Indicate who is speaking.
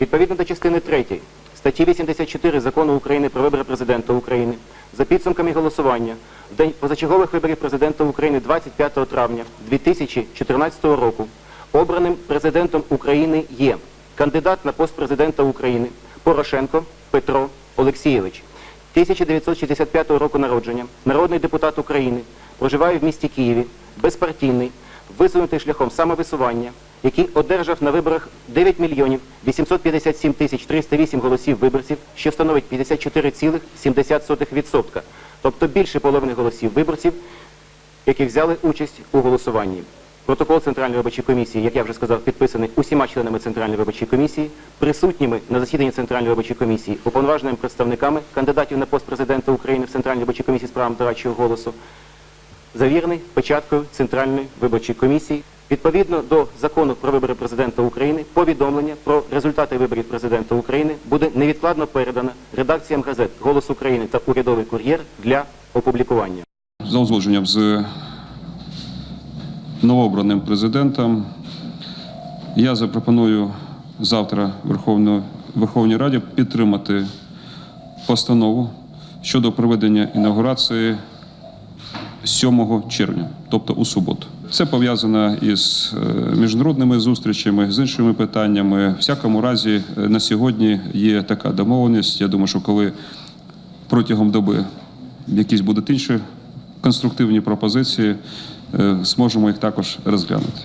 Speaker 1: Відповідно до частини 3 статті 84 Закону України про вибори президента України за підсумками голосування в день позачергових виборів президента України 25 травня 2014 року обраним президентом України є кандидат на пост президента України Порошенко Петро Олексійович. 1965 року народження, народний депутат України, проживає в місті Києві, безпартійний, висунутий шляхом самовисування, який одержав на виборах 9 мільйонів 857 тисяч 308 голосів виборців, що становить 54,7%, тобто більше половини голосів виборців, які взяли участь у голосуванні. Протокол Центральної виборчої комісії, як я вже сказав, підписаний усіма членами Центральної виборчої комісії, присутніми на засіданні Центральної виборчої комісії, уповноваженими представниками кандидатів на пост президента України в Центральній виборчій комісії з правом дорадчого голосу, завірений печаткою Центральної виборчої комісії. Відповідно до закону про вибори президента України, повідомлення про результати виборів президента України буде невідкладно передано редакціям газет Голос України та Урядовий кур'єр для опублікування.
Speaker 2: за узгодженням з новообраним президентом. Я запропоную завтра Верховної, Верховній Раді підтримати постанову щодо проведення інаугурації 7 червня, тобто у суботу. Це пов'язано із е, міжнародними зустрічами, з іншими питаннями. Всякому разі, е, на сьогодні є така домовленість. Я думаю, що коли протягом доби якісь будуть інші конструктивні пропозиції, е, зможемо їх також розглянути.